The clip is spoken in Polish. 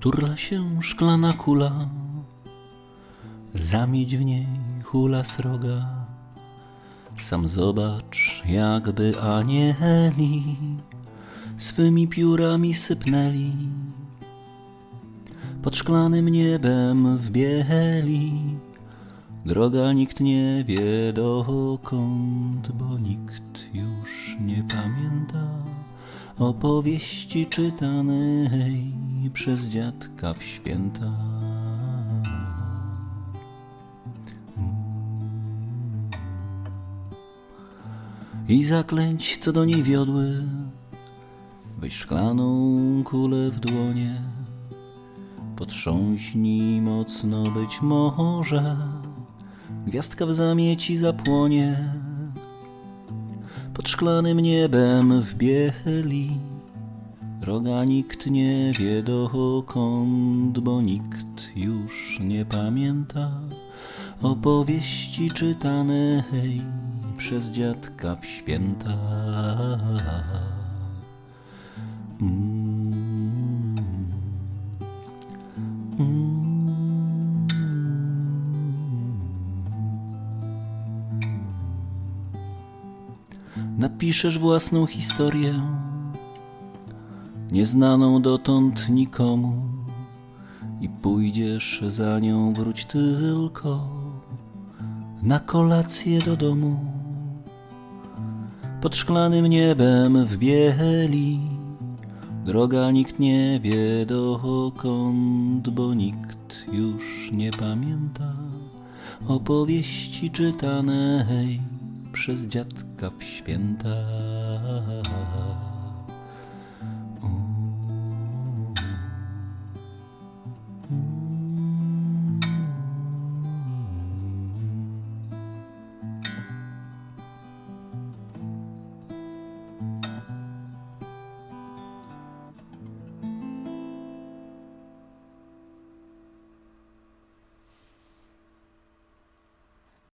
Turla się szklana kula, zamieć w niej hula sroga. Sam zobacz, jakby anieli swymi piórami sypnęli. Pod szklanym niebem w droga nikt nie wie dokąd, bo nikt już nie pamięta opowieści czytanej przez dziadka w święta. I zaklęć, co do niej wiodły, weź szklaną kulę w dłonie, potrząśnij mocno, być może gwiazdka w zamieci zapłonie pod szklanym niebem w bieli. Droga nikt nie wie dokąd, bo nikt już nie pamięta opowieści czytanej przez dziadka w święta. Mm. Napiszesz własną historię, nieznaną dotąd nikomu, i pójdziesz za nią, wróć tylko na kolację do domu. Pod szklanym niebem w bieli, droga nikt nie wie dokąd, bo nikt już nie pamięta opowieści czytanej przez dziadka w święta.